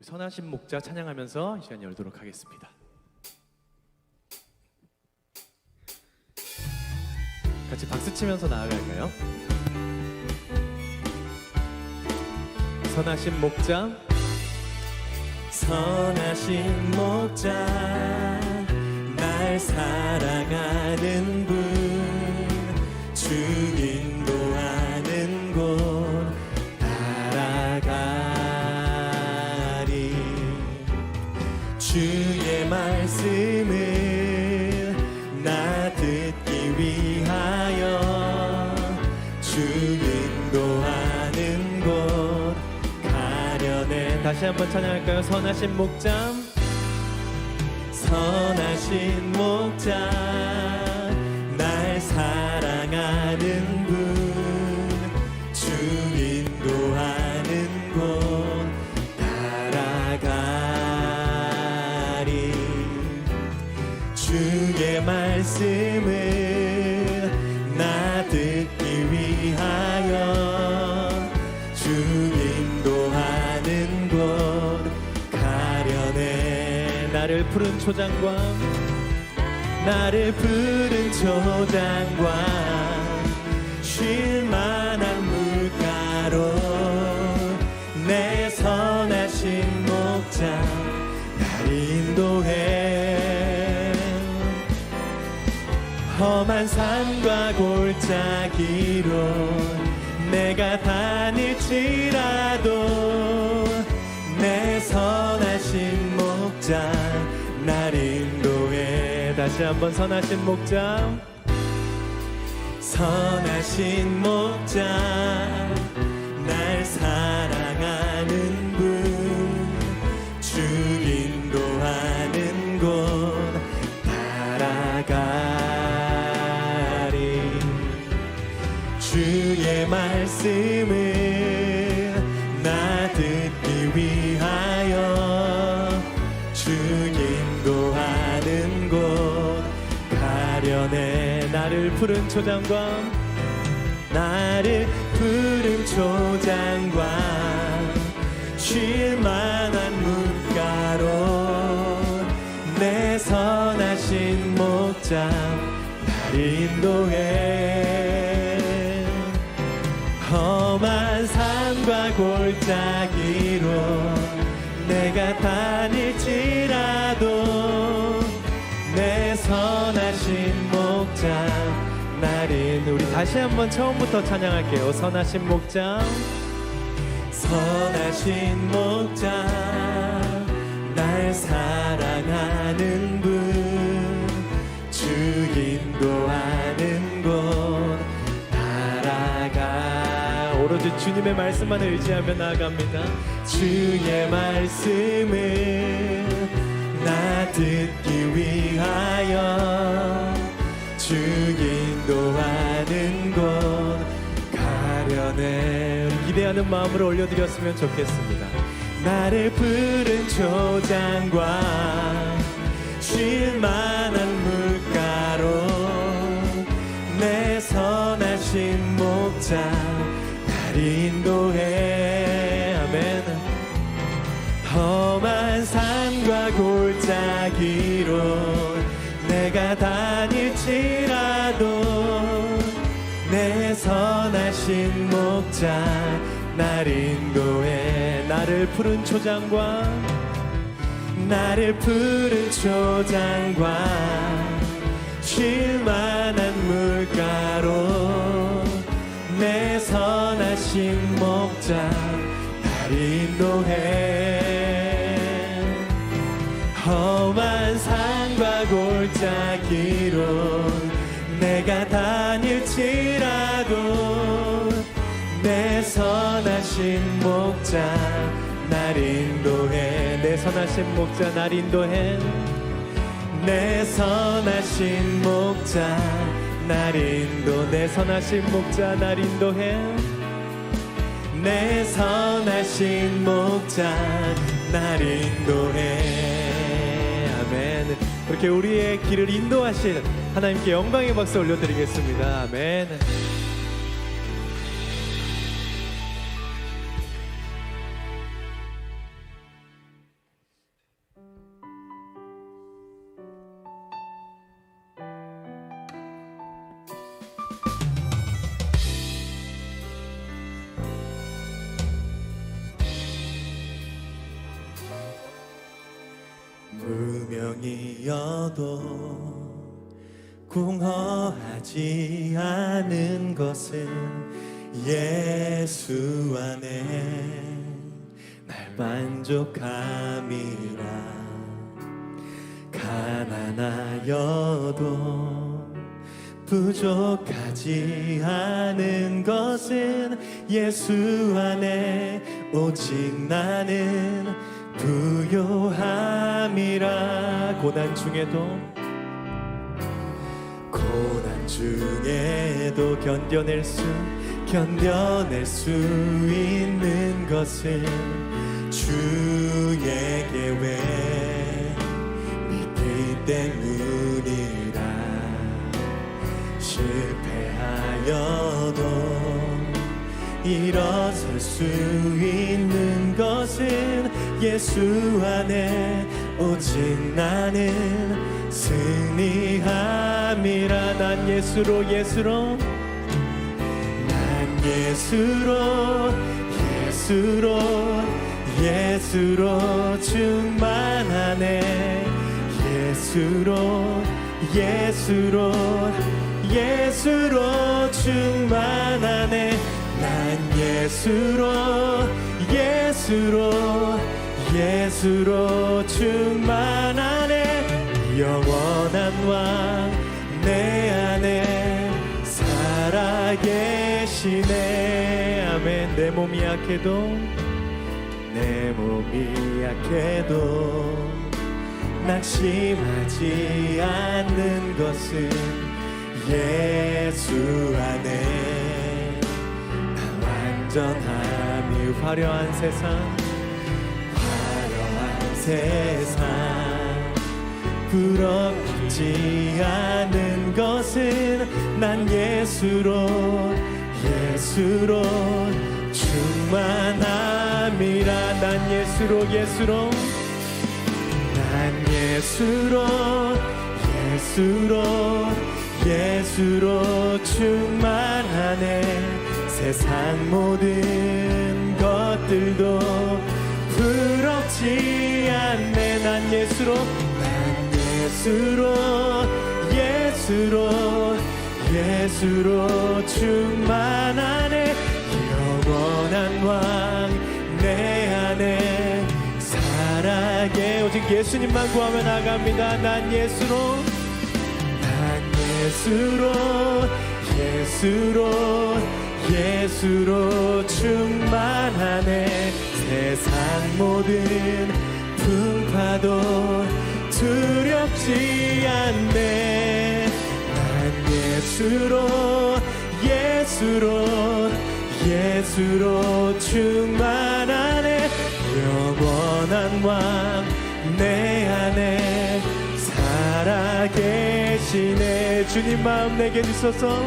선하신 목자 찬양하면서 이 시간 열도록 하겠습니다. 같이 박수 치면서 나아갈까요? 선하신 목자 선하신 목자 날 사랑하는 분 주 찬양할까요? 선하신 목자 선하신 목자 초장과 나를 푸른 초장과 쉴만한 물가로 내 선하신 목자 날 인도해. 험한 산과 골짜기로 내가 다닐지라도 내 선하신 목자 날 인도해. 다시 한번 선하신 목자 선하신 목자 날 사랑하는 분. 주 인도하는 곳. 따라가리. 주의 말씀을 나 듣기 위하 푸른 초장과 나를 푸른 초장과 쉴만한 물가로 내 선하신 목자 날 인도해 험한 산과 골짜기로 내가 다닐지라도 내 선하신 목자 나린 우리 다시 한번 처음부터 찬양할게요. 선하신 목자 선하신 목자 날 사랑하는 분 주 인도하는 곳 따라가. 오로지 주님의 말씀만 의지하며 나아갑니다. 주의 말씀을 나 듣기 위하여 주 인도하는 곳 가려내 우리 기대하는 마음으로 올려드렸으면 좋겠습니다. 나를 푸른 초장과 쉴만한 물가로 내 선하신 목자 선하신 목자 날 인도해. 나를 푸른 초장과 나를 푸른 초장과 쉴만한 물가로 내 선하신 목자 날 인도해. 험한 산과 골짜기로 선하신 목자 날 인도해. 내 선하신 목자 날 인도해. 내 선하신 목자 날 인도. 내 선하신 목자 날 인도해. 내 선하신 목자 날 인도해. 아멘. 그렇게 우리의 길을 인도하신 하나님께 영광의 박수 올려드리겠습니다. 아멘 영이어도 궁허하지 않은 것은 예수 안에 날 만족함이라. 가난하여도 부족하지 않은 것은 예수 안에 오직 나는 부요함이라 고난 중에도 고난 중에도 견뎌낼 수 견뎌낼 수 있는 것은 주의 계획 믿기 때문이라. 실패하여도 일어설 수 있는 것은 예수 안에 오직 나는 승리함이라. 난 예수로 예수로. 난 예수로 예수로 예수로 충만하네 예수로 예수로 예수로 충만하네 난 예수로 예수로 예수로 충만하네 영원한 왕 내 안에 살아계시네. 아멘. 내 몸이 약해도 내 몸이 약해도 낙심하지 않는 것은 예수 안에 나 완전함이 화려한 세상 세상. 부럽지 않은 것은 난 예수로 예수로 충만함이라. 난 예수로 예수로. 난 예수로 예수로 예수로 충만하네. 세상 모든 것들도 부럽지 않네. 난 예수로 난 예수로 예수로 예수로 충만하네. 영원한 왕 내 안에 살아계 오직 예수님만 구하며 나갑니다. 난 예수로 난 예수로 예수로 예수로 충만하네 세상 모든 풍파도 두렵지 않네. 난 예수로 예수로 예수로 충만하네 영원한 왕 내 안에 살아계시네. 주님 마음 내게 주소서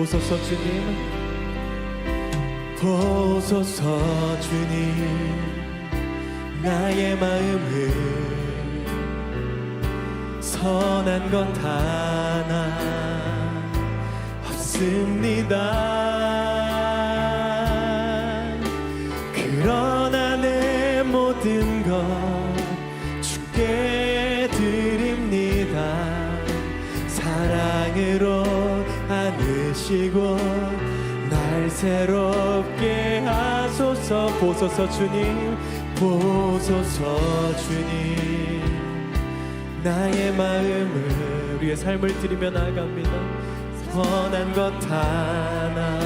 보소서 주님. 보소서 주님. 나의 마음을 선한 것 하나 없습니다. 그러나 내 모든 안으시고 날 새롭게 하소서. 보소서 주님 보소서 주님. 나의 마음을 우리의 삶을 드리며 나갑니다. 선한 것 하나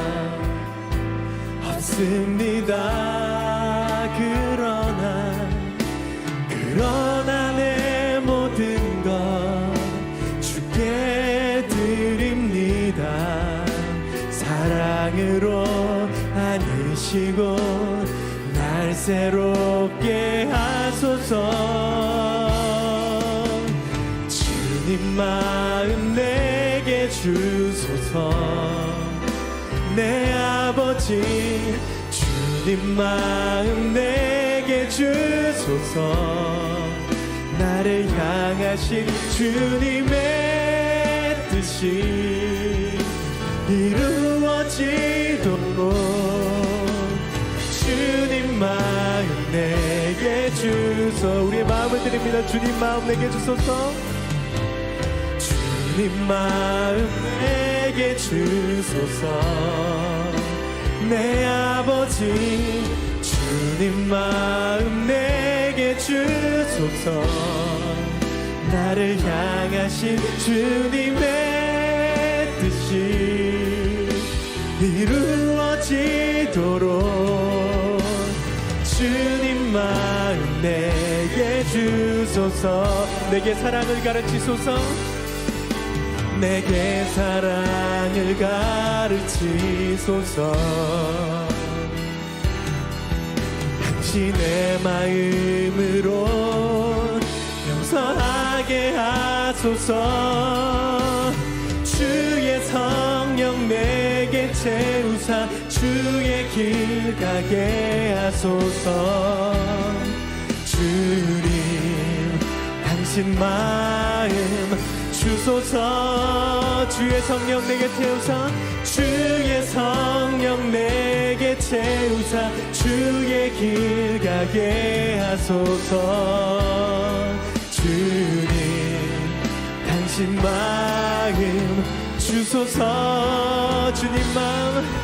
없습니다 안으시고 날날 새롭게 하소서. 주님 마음 내게 주소서. 내 아버지 주님 마음 내게 주소서. 나를 향하신 주님의 뜻이 이루어지도록 마음 내게 주소 우리의 마음을 드립니다. 주님 마음 내게 주소서. 주님 마음 내게 주소서. 내 아버지 주님 마음 내게 주소서. 나를 향하신 주님의 뜻이 이루어지도록 주님 마음 내게 주소서. 내게 사랑을 가르치소서. 내게 사랑을 가르치소서. 당신의 마음으로 용서하게 하소서. 주의 성령 내게 채우사 주의 길 가게 하소서. 주님 당신 마음 주소서. 주의 성령 내게 채우사. 주의 성령 내게 채우사. 주의 길 가게 하소서. 주님 당신 마음 주소서. 주님 마음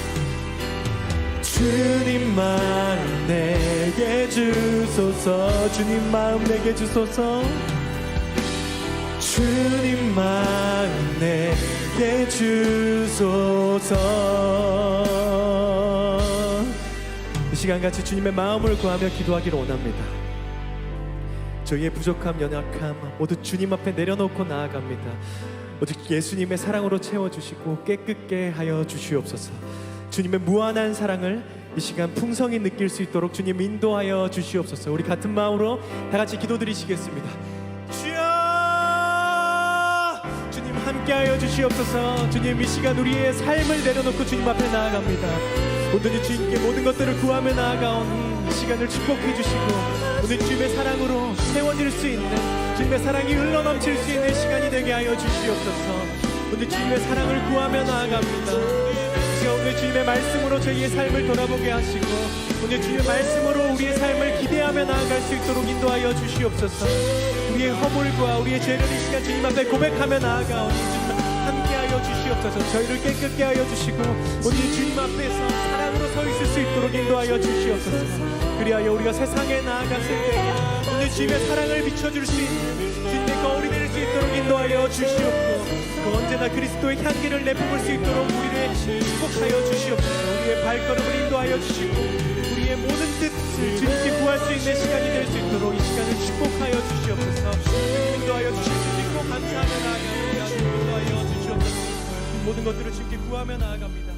주님 마음 내게 주소서. 주님 마음 내게 주소서. 주님 마음 내게 주소서. 이 시간 같이 주님의 마음을 구하며 기도하기를 원합니다. 저희의 부족함 연약함 모두 주님 앞에 내려놓고 나아갑니다. 오직 예수님의 사랑으로 채워주시고 깨끗게 하여 주시옵소서 주님의 무한한 사랑을 이 시간 풍성히 느낄 수 있도록 주님 인도하여 주시옵소서. 우리 같은 마음으로 다 같이 기도드리시겠습니다. 주여! 주님 함께하여 주시옵소서. 주님 이 시간 우리의 삶을 내려놓고 주님 앞에 나아갑니다. 오늘 주님께 모든 것들을 구하며 나아가온 이 시간을 축복해 주시고 오늘 주님의 사랑으로 채워질 수 있는 주님의 사랑이 흘러넘칠 수 있는 시간이 되게 하여 주시옵소서. 오늘 주님의 사랑을 구하며 나아갑니다 주여 오늘 주님의 말씀으로 저희의 삶을 돌아보게 하시고 오늘 주님의 말씀으로 우리의 삶을 기대하며 나아갈 수 있도록 인도하여 주시옵소서. 우리의 허물과 우리의 죄를 이 시간 주님 앞에 고백하며 나아가오니 함께하여 주시옵소서. 저희를 깨끗게 하여 주시고 오늘 주님 앞에서 사랑으로 서 있을 수 있도록 인도하여 주시옵소서. 그리하여 우리가 세상에 나아갔을 때 주님의 사랑을 비춰줄 수 있는 주님의 거울이 될 수 있도록 인도하여 주시옵고 또 언제나 그리스도의 향기를 내뿜을 수 있도록 우리를 축복하여 주시옵소서 우리의 발걸음을 인도하여 주시고 우리의 모든 뜻을 주님께 구할 수 있는 시간이 될 수 있도록 이 시간을 축복하여 주시옵소서 인도하여 수 있고 감사하며 주님 인도하여 주시옵소서 이 모든 것들을 주님께 구하며 나아갑니다